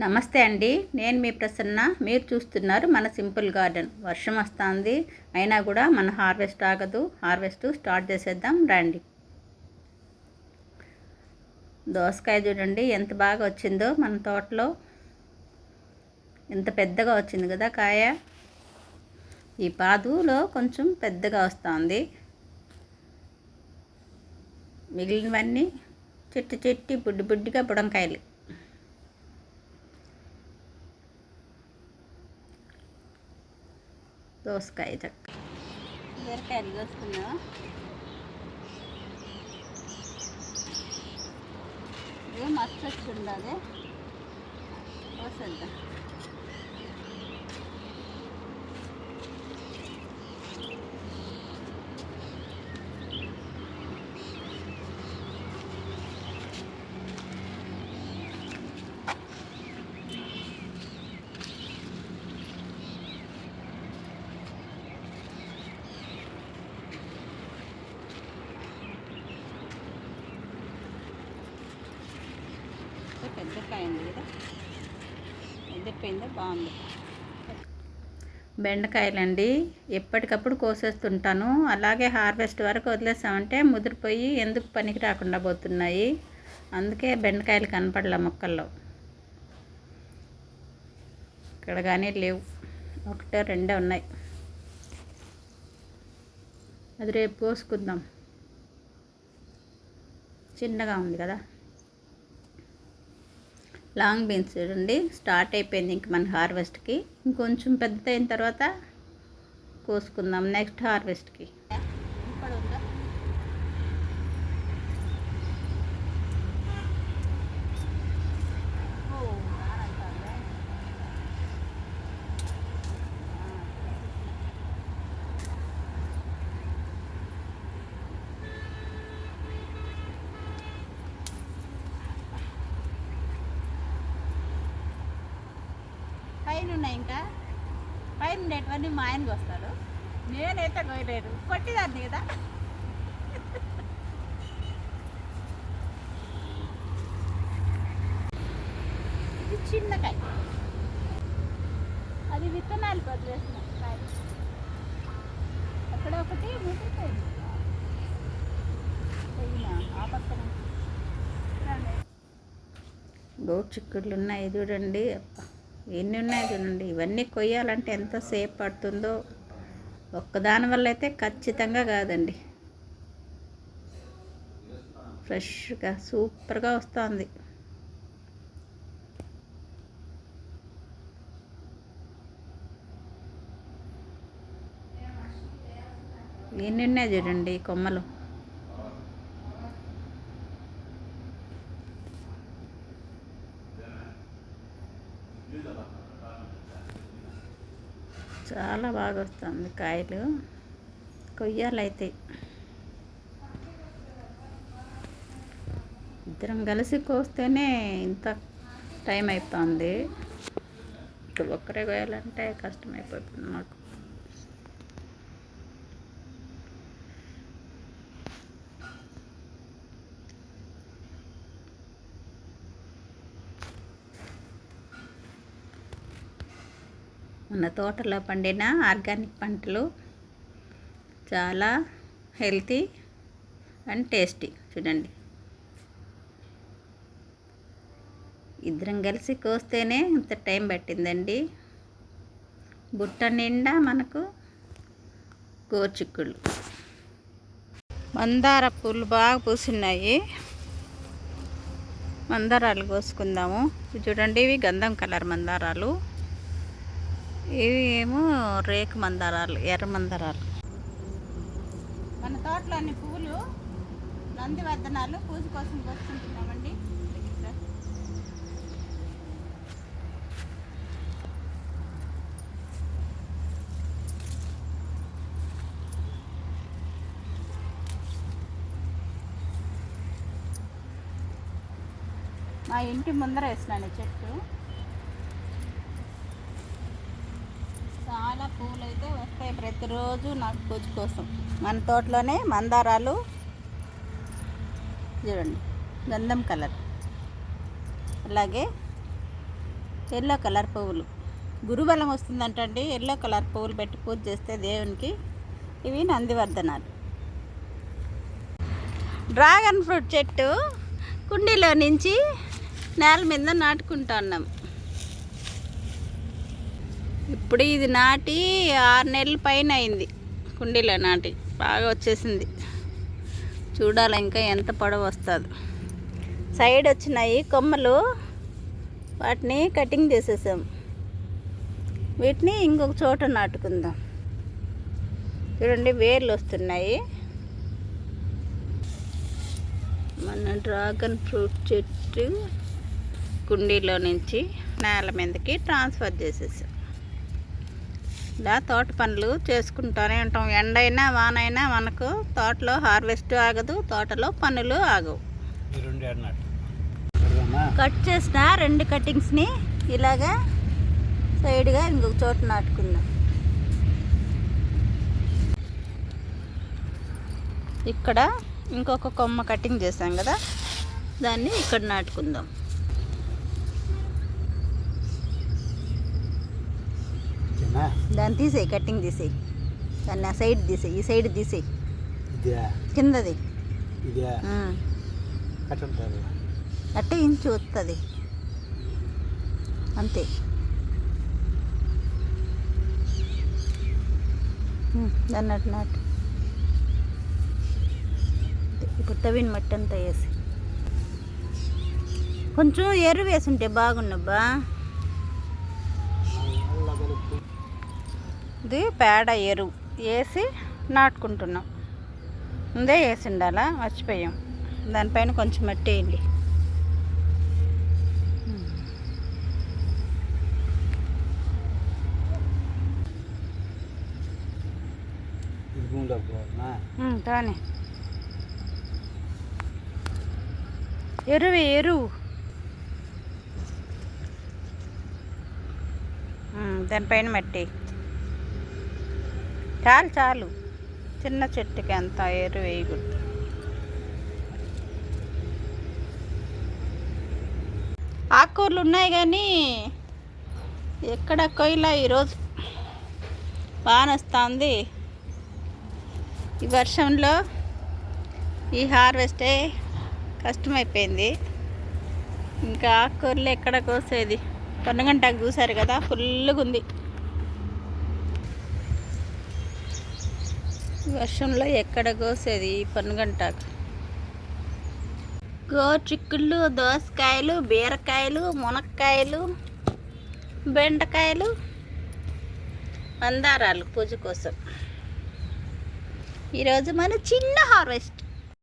నమస్తే అండి. నేను మీ ప్రసన్న. మీరు చూస్తున్నారు మన సింపుల్ గార్డెన్. వర్షం వస్తుంది. అయినా కూడా మన హార్వెస్ట్ ఆగదు. హార్వెస్ట్ స్టార్ట్ చేసేద్దాం. రండి. దోసకాయ చూడండి. ఎంత బాగా వచ్చిందో మన తోటలో. ఎంత పెద్దగా వచ్చింది కదా కాయ. ఈ పాదులో కొంచెం పెద్దగా వస్తుంది. మిగిలినవన్నీ చెట్టు చెట్టి బుడ్డి బుడ్డిగా బుడంకాయలు. దోసకాయ చక్క. దొరకాయ కోసుకున్నావా ఏం మస్తు వచ్చి ఉండాలి. కోసేద్దాం. పెద్ద కదా? ఎదిరిపోయిందో బాగుంది. బెండకాయలండి ఎప్పటికప్పుడు కోసేస్తుంటాను. అలాగే హార్వెస్ట్ వరకు వదిలేసామంటే ముదిరిపోయి ఎందుకు పనికి రాకుండా పోతున్నాయి. అందుకే బెండకాయలు కనపడలే మొక్కల్లో. ఇక్కడ కానీ లేవు. ఒకటే రెండే ఉన్నాయి. అది రేపు కోసుకుందాం. చిన్నగా ఉంది కదా? లాంగ్ బీన్స్ చూడండి. స్టార్ట్ అయిపోయింది ఇంక మన హార్వెస్ట్కి. ఇంకొంచెం పెద్ద అయిన తర్వాత కోసుకుందాం నెక్స్ట్ హార్వెస్ట్కి పైన ఉన్నాయి ఇంకా? పైన ఉండేటివన్నీ మా ఆయనకి వస్తాడు నేనైతే కొయ్యలేరు కొట్టిదాన్ని కదా. ఇది చిన్న కాయ. అది విత్తనాలు వదిలేసిన కాయ. అక్కడ ఒకటి ముట్టుకోండి ఆ పక్కన. గోడు ఉన్నాయి చూడండి. అప్ప ఎన్ని ఉన్నాయి చూడండి. ఇవన్నీ కొయ్యాలంటే ఎంతసేపు పడుతుందో ఒక్కదాని వల్ల అయితే ఖచ్చితంగా కాదండి. ఫ్రెష్గా సూపర్గా వస్తుంది. ఎన్ని ఉన్నాయి చూడండి కొమ్మలు? చాలా బాగా వస్తుంది కాయలు. కొయ్యాలైతే. ఇద్దరం కలిసి కోస్తేనే ఇంత టైం అయిపోతుంది ఇప్పుడు ఒక్కరే కోయాలంటే కష్టమైపోతుంది మాకు. మన తోటలో పండిన ఆర్గానిక్ పంటలు చాలా హెల్తీ అండ్ టేస్టీ. చూడండి. ఇద్దరం కలిసి కోస్తేనే ఇంత టైం పట్టిందండి. బుట్ట నిండా మనకు గోచిక్కుళ్ళు మందార పూలు బాగా పూసున్నాయి. మందారాలు కోసుకుందాము. చూడండి ఇవి గంధం కలర్ మందారాలు. ఇవి ఏమో రేకు మందారాలు ఎర్ర మందారాలు. మన తోటలో అన్ని పువ్వులు నంది వద్దనాలు పూజ కోసం కోసుకుంటున్నామండి. మా ఇంటి ముందర వేసినాను చెట్టు చాలా పూలు అయితే వస్తాయి ప్రతిరోజు నాకు పూజ కోసం. మన తోటలోనే మందారాలు. చూడండి గంధం కలర్. అలాగే ఎల్లో కలర్ పువ్వులు. గురుబలం వస్తుందంటండి ఎల్లో కలర్ పువ్వులు పెట్టి పూజ చేస్తే దేవునికి ఇవి నందివర్ధనాలు. డ్రాగన్ ఫ్రూట్ చెట్టు కుండీలో నుంచి నేల మీద నాటుకుంటా ఉన్నాం. ఇప్పుడు ఇది నాటి ఆరు నెలల పైన అయింది. కుండీలో నాటి. బాగా వచ్చేసింది. చూడాలి ఇంకా ఎంత పొడవు వస్తుంది. సైడ్ వచ్చినాయి కొమ్మలు. వాటిని కటింగ్ చేసేసాం. వీటిని ఇంకొక చోట నాటుకుందాం. చూడండి వేర్లు వస్తున్నాయి. మన డ్రాగన్ ఫ్రూట్ చెట్టు కుండీలో నుంచి నేల మీదకి ట్రాన్స్ఫర్ చేసేసాం. ఇలా తోట పనులు చేసుకుంటూనే ఉంటాం. ఎండైనా వానైనా మనకు తోటలో హార్వెస్ట్ ఆగదు తోటలో పనులు ఆగవు. కట్ చేసిన రెండు కటింగ్స్ని ఇలాగా సైడ్గా ఇంకొక చోట నాటుకుందాం. ఇక్కడ ఇంకొక కొమ్మ కటింగ్ చేసాం కదా దాన్ని ఇక్కడ నాటుకుందాం చిన్న దాన్ని తీసేయి కటింగ్ తీసేయి. దాన్ని ఆ సైడ్ తీసేయి ఈ సైడ్ తీసేయి. కిందది. అట్టే ఇంచు వస్తుంది అంతే. దాన్ని అటు. నాటు ఇప్పుడు తవ్విన మట్టి అంతా వేసి. కొంచెం ఎరువు వేసి ఉంటే బాగున్నబ్బా ఇది పేడ ఎరువు వేసి నాటుకుంటున్నాం. ముందే వేసి ఉండాలా మర్చిపోయాం. దానిపైన కొంచెం మట్టి వేయండి. తానే. ఎరువు ఎరువు దానిపైన మట్టి. చాలు చాలు. చిన్న చెట్టుకి అంత ఎరువు వేయకూడదు. ఆకుకూరలు ఉన్నాయి కానీ ఎక్కడ కొయ్యలా ఈరోజు? బాగానొస్తుంది ఈ వర్షంలో ఈ హార్వెస్టే కష్టమైపోయింది. ఇంకా ఆకుకూరలు ఎక్కడ కోసేది? పొన్నగంటాకు కూసారు కదా ఫుల్గా ఉంది వర్షంలో ఎక్కడ కోసేది? ఈ పొన్నగంటాకు గోచిక్కుళ్ళు దోసకాయలు బీరకాయలు మునక్కాయలు బెండకాయలు మందారాలు పూజ కోసం. ఈరోజు మన చిన్న హార్వెస్ట్.